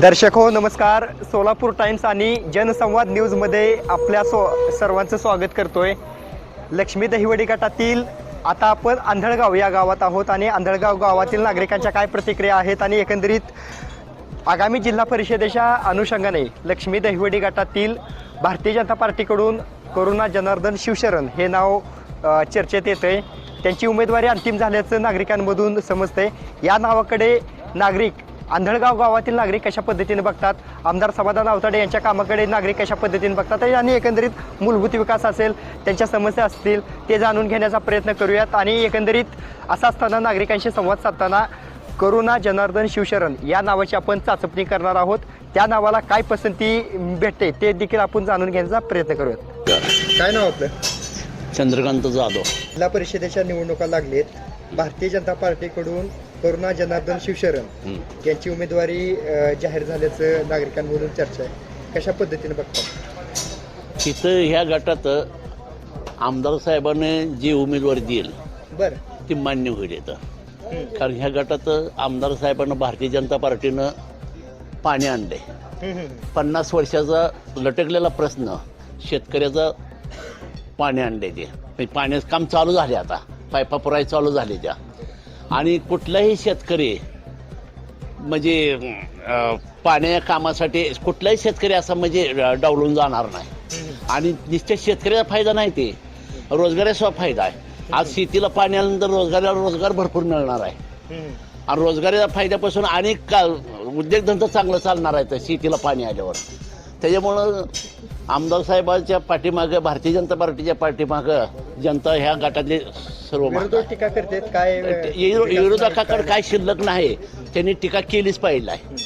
दर्शक हो नमस्कार. सोलापूर टाइम्स आणि जनसंवाद न्यूजमध्ये आपल्या सो सर्वांचं स्वागत करतोय. लक्ष्मी दहिवडी गटातील आता आपण आंधळगाव या गावात आहोत आणि आंधळगाव गावातील नागरिकांच्या काय प्रतिक्रिया आहेत आणि एकंदरीत आगामी जिल्हा परिषदेच्या अनुषंगाने लक्ष्मी दहिवडी गटातील भारतीय जनता पार्टीकडून करुणा जनार्दन शिवशरण हे नाव चर्चेत येतंय. त्यांची उमेदवारी अंतिम झाल्याचं नागरिकांमधून समजतंय. या नावाकडे नागरिक आंधळगाव गावातील नागरिक कशा पद्धतीने बघतात? आमदार समाधान आवताडे यांच्या कामाकडे नागरिक कशा पद्धतीने बघतात? आणि एकंदरीत मूलभूत विकास असेल त्यांच्या समस्या असतील ते जाणून घेण्याचा प्रयत्न करूयात. आणि एकंदरीत असं असताना नागरिकांशी संवाद साधताना करुणा जनार्दन शिवशरण या नावाची आपण चाचपणी करणार आहोत. त्या नावाला काय पसंती भेटते ते देखील आपण जाणून घेण्याचा प्रयत्न करूयात. काय नाव आपलं? चंद्रकांत जाधव. जिल्हा परिषदेच्या निवडणुका लागलेत. भारतीय जनता पार्टीकडून करुणा जनार्दन शिवशरण. यांची उमेदवारी जाहीर झाल्याचं नागरिकांमधून चर्चा आहे. कशा पद्धतीने बघतात तिथं ह्या गटात आमदार साहेबांनी जी उमेदवारी देईल बरं. ती मान्य होईल इथं. कारण ह्या गटात आमदार साहेबांना भारतीय जनता पार्टीनं पाणी आणले पन्नास वर्षाचा लटकलेला प्रश्न शेतकऱ्याचा पाणी आणले ते. म्हणजे पाण्याचं काम चालू झाले आता. पायपा पुराय चालू झाले त्या. आणि कुठलाही शेतकरी म्हणजे पाण्या कामासाठी कुठलाही शेतकरी असा म्हणजे डावलून जाणार नाही. आणि निश्चित शेतकऱ्याचा फायदा नाही ते. रोजगाराचा फायदा आहे. आज शेतीला पाणी आल्यानंतर रोजगाराला रोजगार भरपूर मिळणार आहे. आणि रोजगाराच्या फायद्यापासून अनेक का उद्योगधंदा चांगलं चालणार आहे तर शेतीला पाणी आल्यावर. त्याच्यामुळं आमदार साहेबांच्या पाठीमागं भारतीय जनता पार्टीच्या पाठीमागं जनता ह्या गटातले सर्व विरोधक टीका करतात काय विरो- विरोधकाकडे काय शिल्लक नाही त्यांनी टीका केलीच पाहिजे आहे.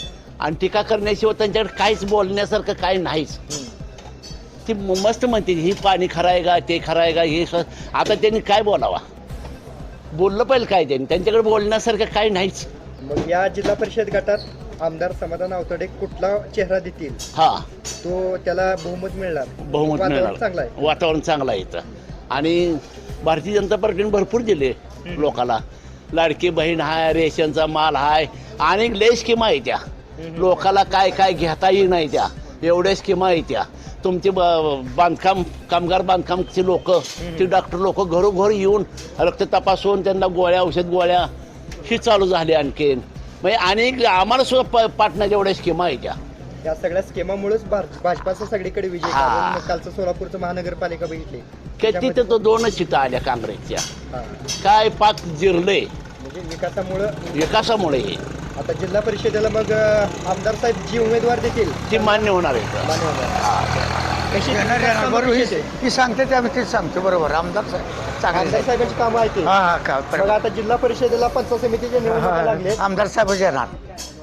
आणि टीका करण्याशिवाय त्यांच्याकडे काहीच बोलण्यासारखं काय नाहीच. ती मस्त म्हणते ही पाणी खरं आहे का ते खरं आहे का हे स- आता त्यांनी काय बोलावा? बोललं पाहिजे काय त्यांनी? त्यांच्याकडे बोलण्यासारखं काय नाहीच. मग या जिल्हा परिषद गटात आमदार समाधान आवताडे कुठला चेहरा देतील? हा. तो त्याला बहुमत मिळणार. बहुमत वातावरण मिळणार. चांगलं आहे. वातावरण चांगलं आहे इथं. आणि भारतीय जनता पार्टीने भरपूर दिले लोकाला. लाडकी बहीण हाय रेशनचा माल हाय आणि लय स्कीमा आहे त्या. लोकाला काय काय घेता येई नाही त्या. एवढ्या स्कीमा आहे त्या. तुमचे ब- बांधकाम कामगार बांधकामचे लोक ते डॉक्टर लोक घरोघर येऊन रक्त तपासून त्यांना गोळ्या औषध गोळ्या ही चालू झाली आणखीन. म्हणजे अनेक आम्हाला सुद्धा प- पाटणाच्या एवढ्या स्कीमा आहे त्या. या सगळ्या स्केमामुळेच भाजपाचा सगळीकडे विजय हा. कारण कालचं सोलापूरचं महानगरपालिका बघितली. की तिथं तो दोनच सीटं आल्या काँग्रेसच्या. हा. काय पाक जिरले. म्हणजे विकासामुळं विकासामुळे हे. आता जिल्हा परिषदेला मग अ, आमदार साहेब जी उमेदवार देतील. ती मान्य होणार आहे. मान्य होणार. कशी येणार येणार बरोबर ही-? ही सांगते ते आम्ही तेच सांगतो बरोबर. आमदार साहेब चांगले आमदार. साहेबांची कामं आहेत ती. हा हा का मग बरोबर. आता जिल्हा परिषदेला पंचायत समितीच्या निवडणुका लागले हा, आमदार साहेब येणार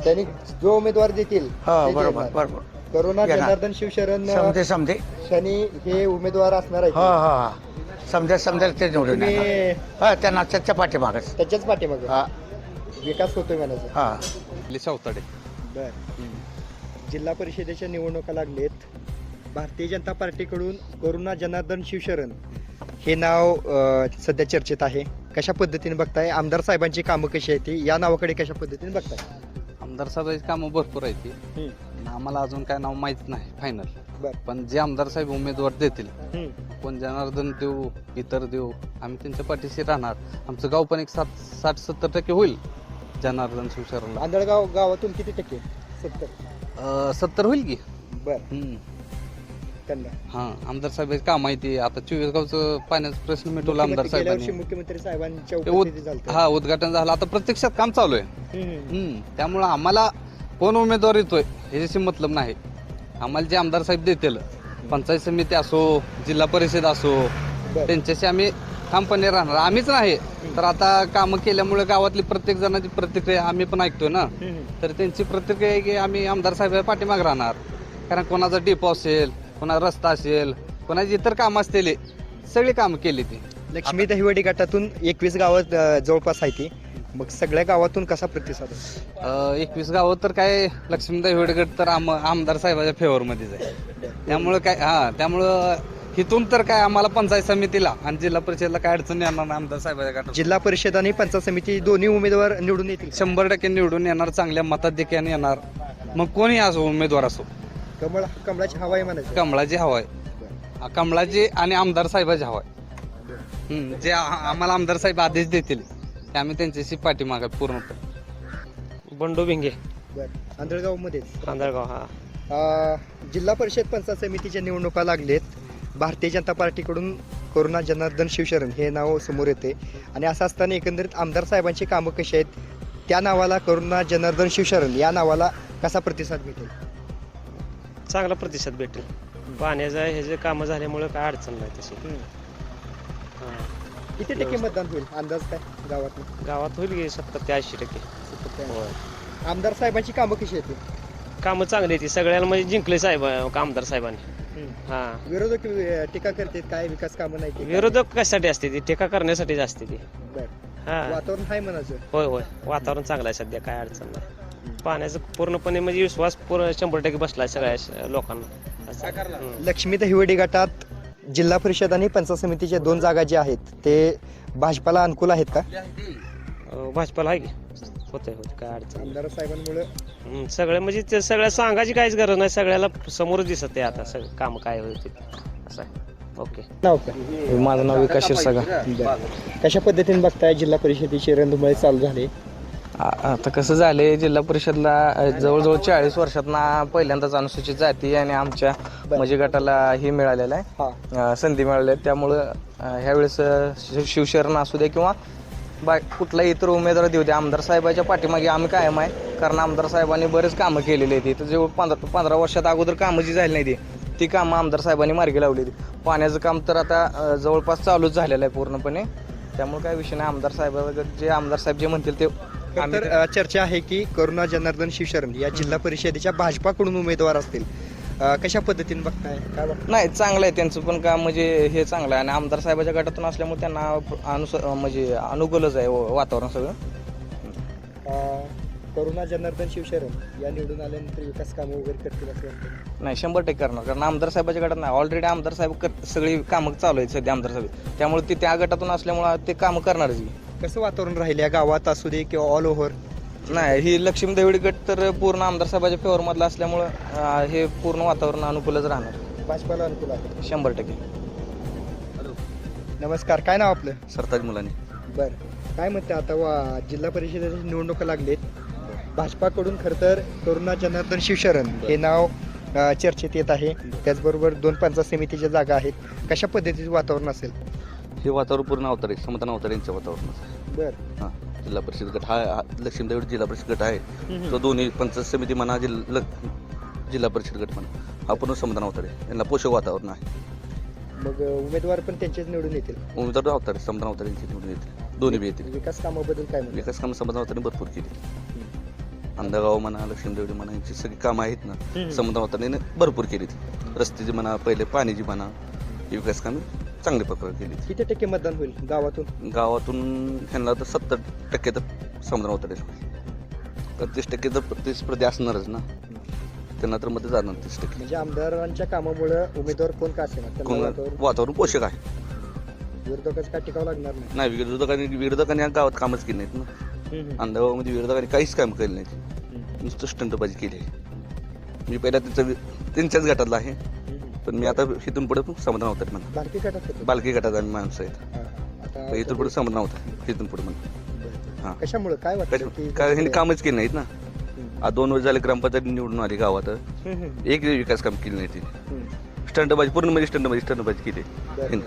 त्यांनी जो उमेदवार देतील हो ते बरोबर देणार. बरोबर करुणा येणार. जनार्दन शिवशरण समजे समजे. शनी हे उमेदवार असणार हो आहेत. हो हो समजे समजेल ते निवडून तुम्ही येणार. हा त्यांना त्याच्या पाठीमागच. त्याच्याच पाठीमाग? हा. विकास होतोय म्हणायचं. हा. सावताडे बर. जिल्हा परिषदेच्या निवडणुका लागलेत. भारतीय जनता पार्टीकडून करुणा जनार्दन शिवशरण हे नाव अ, सध्या चर्चेत आहे. कशा पद्धतीने बघताय? आमदार साहेबांची कामं कशी आहेत ती? या नावाकडे कशा पद्धतीने बघताय? आमदार साहेबांची कामं भरपूर आहेत ती. हम्म, पण आम्हाला अजून काय नाव माहीत नाही फायनल बर. पण जे आमदार साहेब उमेदवार देतील कोण जनार्दन देऊ इतर देऊ आम्ही त्यांच्या पाठीशी राहणार. आमचं गाव पण एक सात साठ सत्तर टक्के होईल जनार्दन शिवशरणला. आंधळगाव गावातून किती टक्के? सत्तर. सत्तर होईल की? बर. हम्म. त्यांना. हा आमदार साहेबांची काम आहे ती आता चोवीस गावचं पाण्याचा प्रश्न मिटवला आमदार मुख्यमंत्री- गेल्या वर्षी साहेबांनी. मुख्यमंत्री साहेबांच्या ते उद- उपस्थितीत झालं हा उद्घाटन झालं. आता प्रत्यक्षात काम चालू आहे. हम्म. त्यामुळं आम्हाला कोण उमेदवार येतोय ह्याच्याशी मतलब नाही. आम्हाला जे आमदार साहेब देतील पंचायत समिती असो जिल्हा परिषद असो बर. त्यांच्याशी आम्ही ठामपणे राहणार. आम्हीच नाही तर आता कामं केल्यामुळे गावातली प्रत्येक जणांची प्रतिक्रिया आम्ही पण ऐकतोय ना. हम्म, तर त्यांची प्रतिक्रिया आहे की आम्ही आमदार साहेब पाठीमाग राहणार. कारण कोणाचा डिपो असेल कोणाचा रस्ता असेल कोणाची इतर कामं असतील सगळी कामं केली ती. लक्ष्मी दहिवडी गटातून एकवीस गावात अ, जवळपास आहे ती. मग सगळ्या गावातून कसा प्रतिसाद आहे? एकवीस गावं तर काय लक्ष्मीदाई होडगड तर आम आमदार साहेबाच्या फेवरमध्येच आहे. त्यामुळं काय हा त्यामुळं इथून तर काय आम्हाला पंचायत समितीला आणि जिल्हा परिषदला काय अडचण येणार नाही आमदार साहेबाच्या गटात जिल्हा परिषद आणि पंचायत समिती दोन्ही उमेदवार निवडून येतील शंभर टक्के निवडून येणार चांगल्या मताधिक्याने येणार. मग कोणी असो उमेदवार असो. कमळ कमळाची हवा आहे म्हणायचं. कमळाची हवा आहे कमळाची आणि आमदार साहेबाची हवा आहे हम्म, जे आ- आम्हाला आमदार साहेब आदेश देतील ते आम्ही त्यांच्याशी पाठीमाग आहे पूर्णपणे. बंडू भिंगे. बरं. आंधळगाव मध्येच आंधळगाव हा. अ, जिल्हा परिषद पंचायत समितीच्या निवडणुका लागलेत. भारतीय जनता पार्टीकडून करुणा जनार्दन शिवशरण हे नाव समोर येते. आणि असं असताना एकंदरीत आमदार साहेबांची कामं कशी आहेत त्या नावाला करुणा जनार्दन शिवशरण या नावाला कसा प्रतिसाद भेटेल? चांगला प्रतिसाद भेटेल. पाण्याचं हे जे कामं झाल्यामुळे काय अडचण नाही तशी. हा. किती टक्के मतदान होईल? अंदाज काय गावात गावात होईल की सत्तर ते ऐंशी टक्के. होय. आमदार साहेबांची कामं कशी येतील कामं चांगली आहेत. सगळ्याला म्हणजे जिंकले साहेब आमदार साहेबांनी. हा. विरोधक अ, टीका करतात काय विकास कामं नाही केली. विरोधक कशासाठी असते ती? टेका करण्यासाठीच असते ती. बरं. हा. वातावरण आहे म्हणायचं. होय होय. वातावरण चांगलं आहे सध्या. काय अडचण नाही. पाण्याचं पूर्णपणे म्हणजे विश्वास पूर्ण शंभर टक्के बसलाय सगळ्या लोकांना. असं. लक्ष्मी दहिवडी गटात जिल्हा परिषद आणि पंचायत समितीच्या दोन जागा ज्या आहेत ते भाजपाला अनुकूल आहेत का? अं, भाजपाला आहे की? होतंय होत काय अडचण आमदार साहेबांमुळे? सगळे म्हणजे ते सगळ्या सांगायची काहीच गरज नाही. सगळ्याला समोर दिसत आहे आता सगळं काम काय होते असं आहे. ओके. नाव काय? माझं नाव विकास क्षीरसागर कशा पद्धतीने बघताय जिल्हा परिषदेचे रणधुमाळे चालू झाले? आता कसं झालंय जिल्हा परिषदला जवळजवळ चाळीस वर्षातना पहिल्यांदाच अनुसूचित जाती आणि आमच्या मजे गटाला हे मिळालेलं आहे. संधी मिळाली आहे त्यामुळं ह्यावेळेस शिवशरण असू दे किंवा बा कुठलाही इतर उमेदवार देऊ दे आमदार साहेबाच्या पाठीमागे आम्ही कायम आहे. कारण आमदार साहेबांनी बरेच कामं केलेली आहेत इथं. जवळ पंधरा पंधरा वर्षात अगोदर कामं जी झाली नाही ती ती कामं आमदार साहेबांनी मार्गी लावलेली पाण्याचं काम तर आता जवळपास चालूच झालेलं आहे पूर्णपणे. त्यामुळे काय विषय नाही. आमदार साहेब जे आमदार साहेब जे म्हणतील ते तर अ, चर्चा आहे की करुणा जनार्दन शिवशरण या जिल्हा परिषदेच्या भाजपाकडून उमेदवार असतील. अ, कशा पद्धतीने बघताय? काय? नाही चांगलं आहे त्यांचं पण काम म्हणजे हे चांगलं आहे. आणि आमदार साहेबाच्या गटातून असल्यामुळे त्यांना अनुस म्हणजे अनुकूलच आहे व- वातावरण सगळं. अ, करुणा जनार्दन शिवशरण या निवडून आल्यानंतर विकास कामं वगैरे करतील असं वाटतं. नाही शंभर टक्के करणार. कारण आमदार साहेबाच्या गटात नाही. ऑलरेडी आमदार साहेब कर- सगळी कामं चालू आहेत सध्या आमदार साहेब. त्यामुळे ते त्या गटातून असल्यामुळे ते कामं करणारच की. कसं वातावरण राहील या गावात असू दे किंवा ऑल ओव्हर नाही ही लक्ष्मी देवडी गट तर पूर्ण आमदार साहेबाच्या फेवरमधला असल्यामुळं अं, हे पूर्ण वातावरण अनुकूलच राहणार. भाजपाला अनुकूल आहे. शंभर टक्के. नमस्कार काय नाव आपलं? सरताज मुलांनी. बरं. काय म्हणते आता वा जिल्हा परिषदेच्या निवडणुका लागलेत. भाजपाकडून खरं तर करुणा जनार्दन शिवशरण हे नाव अ, चर्चेत येत आहे. त्याचबरोबर दोन पंचायत समितीच्या जागा आहेत. कशा पद्धतीचं वातावरण असेल? हे वातावरण पूर्ण अवतार आहे. समाधान अवतार यांचं वातावरण आहे बरं. हां जिल्हा परिषद गट हा हा लक्ष्मीदेवी जिल्हा परिषद गट आहे. तो दोन्ही पंचायत समिती म्हणा जिल्हा जिल्हा परिषद गट म्हणा हा पूर्ण समाधान अवतार आहे. यांना पोषक वातावरण आहे. मग अ, उमेदवार पण त्यांचेच निवडून येतील? उमेदवार अवतार आहे. समाधान अवतार यांची निवडून येतील. दोन्ही बी येतील. विकास कामाबद्दल काय विकास कामं समाधान अवतारने भरपूर केली. अंधागाव म्हणा लक्ष्मीदेवडी म्हणा यांची सगळी कामं आहेत ना समाधान अवतारने भरपूर केली रस्त्याची म्हणा पहिले पाण्याची म्हणा ही विकास कामे चांगल्या प्रकारे केली. किती टक्के मतदान होईल गावातून? गावातून ह्यांना तर सत्तर टक्के तर समाधान होतं तर तीस टक्के तर प्रतिस्पर्धी असणारच ना. त्यांना तर मध्ये जाणार तीस टक्के. म्हणजे आमदारांच्या कामामुळे उमेदवार कोण का त्यांना कोण? वातावरण? पोषक आहे. विरोधकाचं काय टिकावं लागणार नाही. नाही विरोधकांनी विरोधकांनी या गावात कामच केली नाहीत ना. अंधागावामध्ये विरोधकांनी काहीच काम केलं नाहीत नुसतं स्टंटबाजी केली आहे. मी पहिला त्यांचं वि- त्यांच्याच गटातला आहे. पण मी आता इथून पुढे समाधान होतात म्हणा भारतीय गटात होते. बालकी गटात आम्ही माणसं आहेत. हा, हा. आता पण इथून पुढे समाधान होतं इथून पुढे म्हणा हां. कशामुळे? काय वाटतं की काय ह्यांनी कामच केली नाहीत ना. आज दोन वर्ष झाले ग्रामपंचायत निवडून आली गावात. हम्म, हम्म, एक विकास काम केली नाही ती. हम्म. स्टंटबाजी पूर्ण म्हणजे स्टंटबाजी स्टंटबाजी केली. बरं.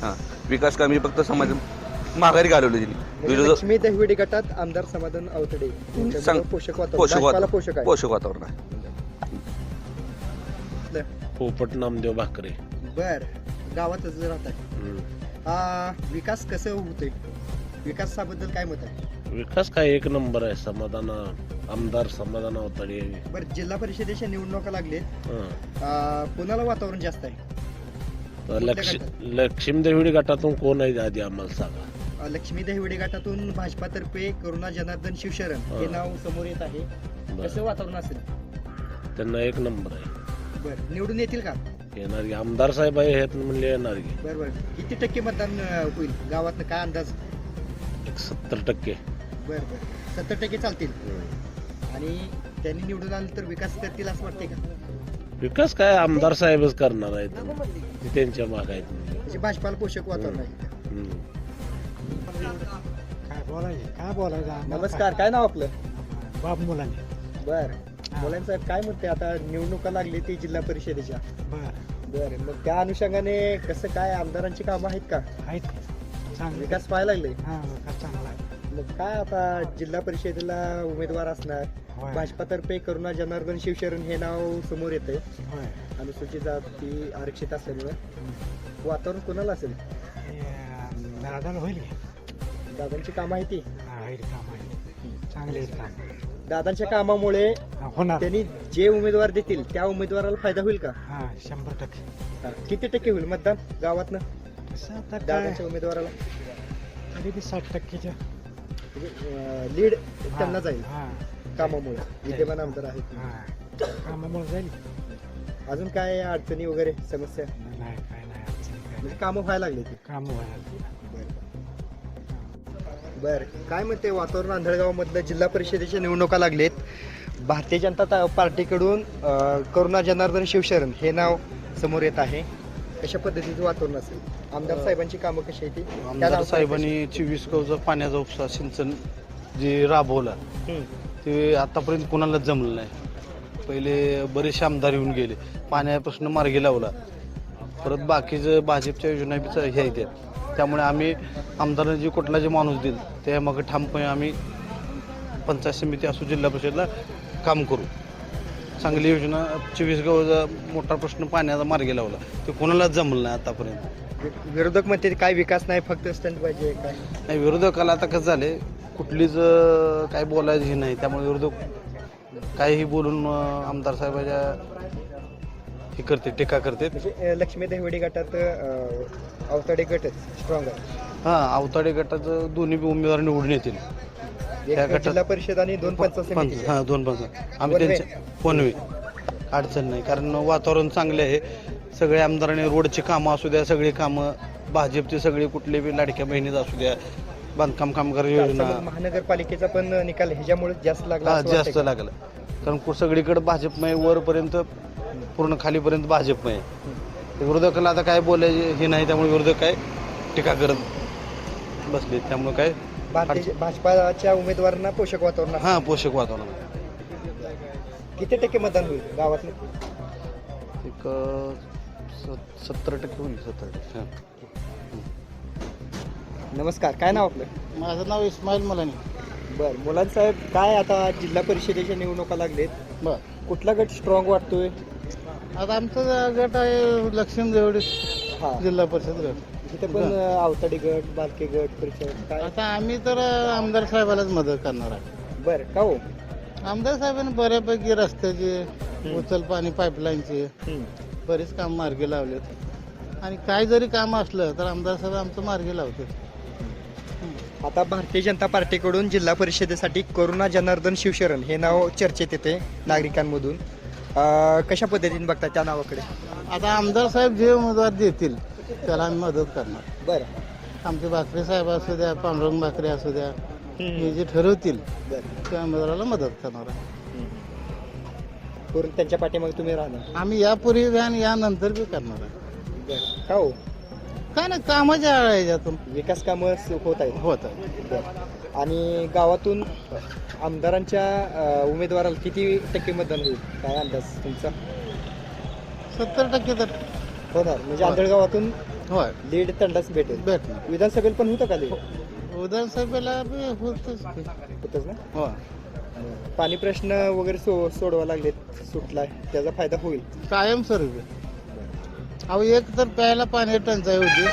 हां. विकास कामी फक्त समाज माघारी घालवली तिने म्हणजे विरोध लक्ष्मी दहिवडी गटात आमदार समाधान अवतडे. पोषक वातावरण. पोषक वातावरण पोषक आहे. पोषक वातावरण आहे. पोपट नामदेव भाकरे. बर गावातच राहत आहे विकास कसं होतोय विकासाबद्दल काय मत आहे? विकास काय एक नंबर आहे. समाधान आमदार समाधान अवताडे बरं जिल्हा परिषदेच्या निवडणुका लागलेत. अं, कोणाला वातावरण जास्त आहे? लक्ष लक्ष्मी देवडी गटातून कोण आहे आधी आम्हाला सांगा. लक्ष्मी दहिवडी गटातून भाजपातर्फे करुणा जनार्दन शिवशरण हे हा. नाव समोर येत आहे. बरं. कसं वातावरण असेल? त्यांना एक नंबर आहे. बरं. निवडून येतील का? येणार की. आमदार साहेब आहे ह्यात म्हणले येणार की. बरं बरं. किती टक्के मतदान अं, होईल? गावातनं काय अंदाज? एक सत्तर टक्के. बरं बरं. सत्तर टक्के चालतील. आणि त्यांनी निवडून आलं तर विकास करतील असं वाटते का? विकास काय? आमदार साहेबच करणार आहेत. ते त्यांच्या माग आहेत. म्हणजे भाजपाला पोषक वातावरण आहे. हम्म. काय बोलायचे? काय बोलायचं? नमस्कार. काय नाव आपलं? बाप मुलांनी. बर. मुलांचं काय म्हणते? आता निवडणुका लागली ती जिल्हा परिषदेच्या. बर. बर मग त्या अनुषंगाने कसं काय आमदारांची कामं आहेत का? आहेत. चांगले. विकास पाहायला लागले. हा विकास चांगला आहे. मग काय आता जिल्हा परिषदेला उमेदवार असणार? होय. भाजपातर्फे करुणा जनार्दन शिवशरण हे नाव समोर येते. होय. अनुसूचित जाती आरक्षित असल्यामुळे वातावरण कोणाला असेल? हे, अं, दादाला होईल की? दादांची कामं आहे ती. हा होईल काम आहे चांगले काम. दादांच्या कामामुळे होणार त्यांनी जे उमेदवार देतील त्या उमेदवाराला फायदा होईल का? हा शंभर टक्के. किती टक्के होईल मतदान गावातनं? तसं आता काय? दादांच्या उमेदवाराला? तरी बी साठ टक्केच्या. लीड त्यांना जाईल हा. कामामुळे. विद्यमान आमदार आहेत हा कामामुळे जाईल. अजून काय अडचणी वगैरे समस्या? नाही काय नाही अडचण काय म्हणजे कामं व्हायला लागली ती. काम व्हायला बर काय म्हणते वातावरण आंधळगाव जिल्हा परिषदेच्या निवडणुका लागलेत. भारतीय जनता ता- पार्टीकडून अं, करुणा जनार्दन शिवशरण हे नाव समोर येत आहे. कशा पद्धतीचं वातावरण असेल? आमदार साहेबांची कामं कशी आहे ती त्या आमदार साहेबांनी चोवीस कवचा पाण्याचा उपसा सिंचन जे राबवला कशी? हम्म. ते आतापर्यंत कोणालाच जमलं नाही. पहिले बरेचसे आमदार येऊन गेले. पाण्यापासून मार्गी लावला. परत बाकीचं भाजपच्या योजना बी च- हे आहेत. त्यामुळे आम्ही आमदारांना जे कुठला जे माणूस देईल त्या मग ठामपणे आम्ही पंचायत समिती असो जिल्हा परिषदला काम करू. चांगली योजना चोवीस गावचा मोठा प्रश्न पाण्याचा मार्गी लावला. ते कोणालाच जमलं नाही आतापर्यंत. विरोधक म्हणते काय विकास नाही फक्त स्टंट पाहिजे काय नाही विरोधकाला आता कसं झाले कुठलीच काय बोलायचं हे नाही. त्यामुळे विरोधक काहीही बोलून आमदार साहेबाच्या हे करते टीका करते. म्हणजे अं, लक्ष्मी देवडी गटात अं, अवताडे गटच स्ट्रॉंग आहे हा अवताडे गटाचं दोन्ही उमेदवार निवडून येतील. एक त्या गटात- जिल्हा परिषद आणि दोन पंचायत पंच समिती. हा दोन पंच आम्ही. त्यांच्या पनवे अडचण नाही कारण वातावरण चांगले आहे. सगळे आमदारांनी रोडची कामं असू द्या सगळी कामं भाजपची सगळी कुठली बी लाडक्या बहिणीचं असू द्या बांधकाम कामगार योजना. महानगरपालिकेचा पण निकाल ह्याच्यामुळे जास्त लागला हा असं वाटतंय जास्त का? लागलं. कारण कु- सगळीकडे भाजपमय वरपर्यंत पूर्ण खालीपर्यंत भाजपमय विरोधकाला आता काय बोलायचे हे नाही त्यामुळे विरोधक काय टीका करत बसले त्यामुळे काय भारतीय भाजपाच्या उमेदवारांना पोषक वातावरण आहे. हा पोषक वातावरण किती टक्के मतदान होईल गावातलं? एक सत्तर टक्के होईल सत्तर टक्के हा. नमस्कार काय नाव आपलं? माझं नाव इस्माईल मलानी. बर मुलांसाहेब काय आता जिल्हा परिषदेच्या निवडणुका लागलेत? बर. कुठला गट स्ट्रॉंग वाटतोय? आता आमचा गट आहे लक्ष्मी देवडी हा. जिल्हा परिषद गट. तिथे पण आवताडे गट बालके गट परिषद काय? आता आम्ही तर आमदार साहेबालाच मदत करणार आहे. बर का हो? आमदार साहेबांनी बऱ्यापैकी रस्त्याचे उचल पाणी पाईपलाईनचे हम्म. बरेच काम मार्गी लावलेत. आणि काय जरी काम असलं तर आमदार साहेब आमचं मार्गी लावतात आता भारतीय जनता पार्टीकडून जिल्हा परिषदेसाठी करुणा जनार्दन शिवशरण हे नाव चर्चेत येते नागरिकांमधून. अं, कशा पद्धतीने बघता त्या नावाकडे? आता आमदार साहेब जे उमेदवार देतील त्याला आम्ही मदत करणार. बरं. आमचे भाकरे साहेब असू द्या पांडुरंग भाकरे असू द्या हे जे ठरवतील बरं. त्या उमेदवाराला मदत करणार आहे करून त्यांच्या पाठीमागे तुम्ही राहणार. आम्ही यापूर्वी बी आणि यानंतर बी करणार आहे. बरं. का हो? काय नाही कामाच्या याच्यातून विकास कामं सु- होत आहेत. होत आहे बरं. आणि गावातून आमदारांच्या उमेदवाराला किती टक्के मतदान होईल? काय अंदाज तुमचा? सत्तर टक्के तर. होणार म्हणजे आंधळगावातून होय. लीड तंडाच भेटेल. भेटणार. विधानसभेला पण होतं का लीड विधानसभेला बी होतच की. होतच ना? होय. पाणी प्रश्न वगैरे सो सोडवा लागलेत सुटलाय. त्याचा फायदा होईल. कायमस्वरूपी अहो एक तर प्यायला पाणी टंचाई होती.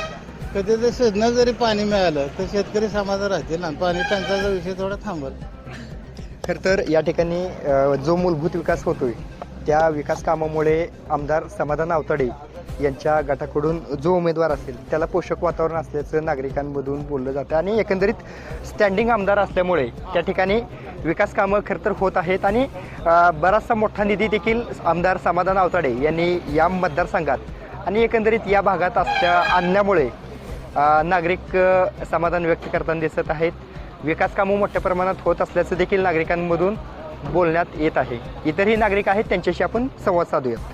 कधी तर शेतनं जरी पाणी मिळालं तर शेतकरी समाधान राहतील आणि पाणी टंचाईचा विषय थोडा थांबल. खर तर या ठिकाणी जो मूलभूत विकास होतोय त्या विकास कामामुळे आमदार समाधान आवताडे यांच्या गटाकडून जो उमेदवार असेल त्याला पोषक वातावरण असल्याचं नागरिकांमधून बोललं जातं आणि एकंदरीत स्टँडिंग आमदार असल्यामुळे त्या ठिकाणी विकास कामं खर तर होत आहेत आणि बराचसा मोठा निधी देखील आमदार समाधान आवताडे यांनी या मतदारसंघात आणि एकंदरीत या भागात असल्या आणल्यामुळे नागरिक समाधान व्यक्त करताना दिसत आहेत. विकास कामं मोठ्या प्रमाणात होत असल्याचं देखील नागरिकांमधून बोलण्यात येत आहे. इतरही नागरिक आहेत त्यांच्याशी आपण संवाद साधूयात.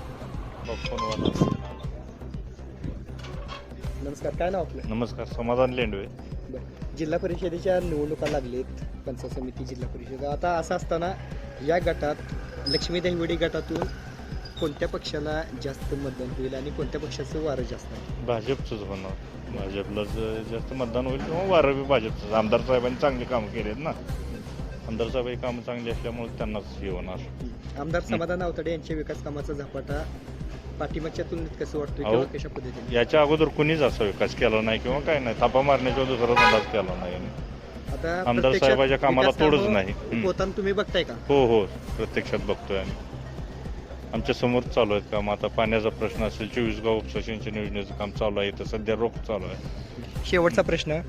नमस्कार काय नाव आपलं? नमस्कार समाधान लेंडवे. जिल्हा परिषदेच्या निवडणुका लागलेत पंचायत समिती जिल्हा परिषद. आता असं असताना या गटात लक्ष्मी दहिवडी गटातून कोणत्या पक्षाला जास्त मतदान होईल आणि कोणत्या पक्षाचं वारं जास्त आहे? भाजपचंच होणार. भाजपला जास्त मतदान होईल किंवा वारं बी भाजपचं आमदार साहेबांनी चांगली कामं केलीत ना. आमदार साहेब ही कामं चांगली असल्यामुळे त्यांनाच हे होणार. आमदार समाधान आवताडे यांच्या विकास कामाचा झपाटा पाठिंबाच्या तुलनेत कसं वाटतं अहो, किंवा कशा पद्धतीने? याच्या अगोदर कुणीच असा विकास केला नाही किंवा काय नाही. थापा मारण्याच्या दुसरा अंदाज केला नाही यांनी. आता आमदार प्रत्यक्षात साहेबाच्या कामाला विकास कामं तोडच नाही. हं. होताना तुम्ही बघताय का? हो हो. प्रत्यक्षात बघतोय आम्ही. आमच्यासमोर चालू आहेत काम. आता पाण्याचा प्रश्न असेल चोवीस गाव उपसा सिंचन योजनेचं काम चालू आहे. तर सध्या रोख चालू आहे. शेवटचा प्रश्न.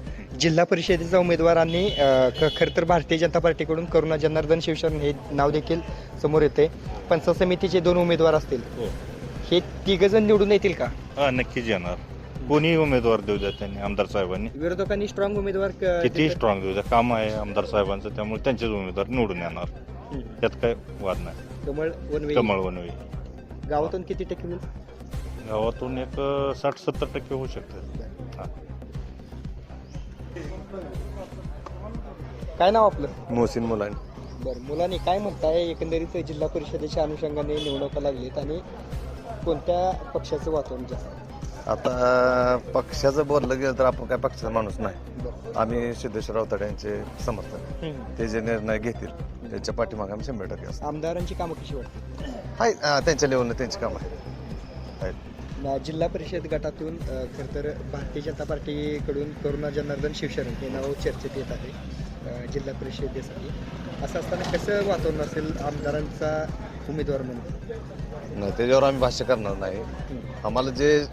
जिल्हा परिषदेच्या उमेदवारांनी अ, ख- खरं तर भारतीय जनता पार्टीकडून करुणा जनार्दन शिवशरण हे नाव देखील समोर येते. पंचायत समितीचे दोन उमेदवार असतील. हो. हे तिघ जण निवडून येतील का? हा नक्कीच येणार. कोणीही उमेदवार देऊ द्या त्यांनी आमदार साहेबांनी. विरोधकांनी स्ट्रॉंग उमेदवार क- कितीही देतात. स्ट्रॉंग देऊ द्या. काम आहे आमदार साहेबांचं त्यामुळे त्यांचेच उमेदवार निवडून येणार. हम्म. त्यात काय वाद नाही. कमळ वनवे कमळ वनवे गावातून किती टक्के होईल गावातून एक साठ सत्तर टक्के होऊ शकते. हा. काय नाव आपलं? मोहसिन मुलांनी. बरं मुलांनी काय म्हणताय? एकंदरीत जिल्हा परिषदेच्या अनुषंगाने निवडणुका लागलीत आणि कोणत्या पक्षाचं वातावरण जास्त? आहे? आता पक्षाचं बोललं गेलं तर आपण काय पक्षाचा माणूस नाही. आम्ही सिद्धेश्वर रावताडे यांचे समर्थक. ते जे निर्णय घेतील त्याच्या पाठीमागे आम्ही शंभर टक्के असतो. आमदारांची कामं कशी वाटतात हाय अं, त्यांच्या लेवलनं त्यांची कामं आहेत. आहेत. जिल्हा परिषद गटातून खरं तर भारतीय जनता पार्टीकडून करुणा जनार्दन शिवशरण हे नाव चर्चेत येत आहे जिल्हा परिषदेसाठी. असं असताना कसं वातावरण असेल आमदारांचा उमेदवार म्हणून? नाही त्याच्यावर आम्ही भाष्य करणार नाही. आम्हाला जे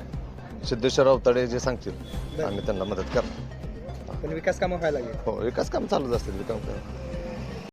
सिद्धेश्वर रावताडे जे सांगतील आम्ही त्यांना मदत करणार. पण विकास कामं व्हायला लागेल. हो विकास काम चालूच असतील विकास काम.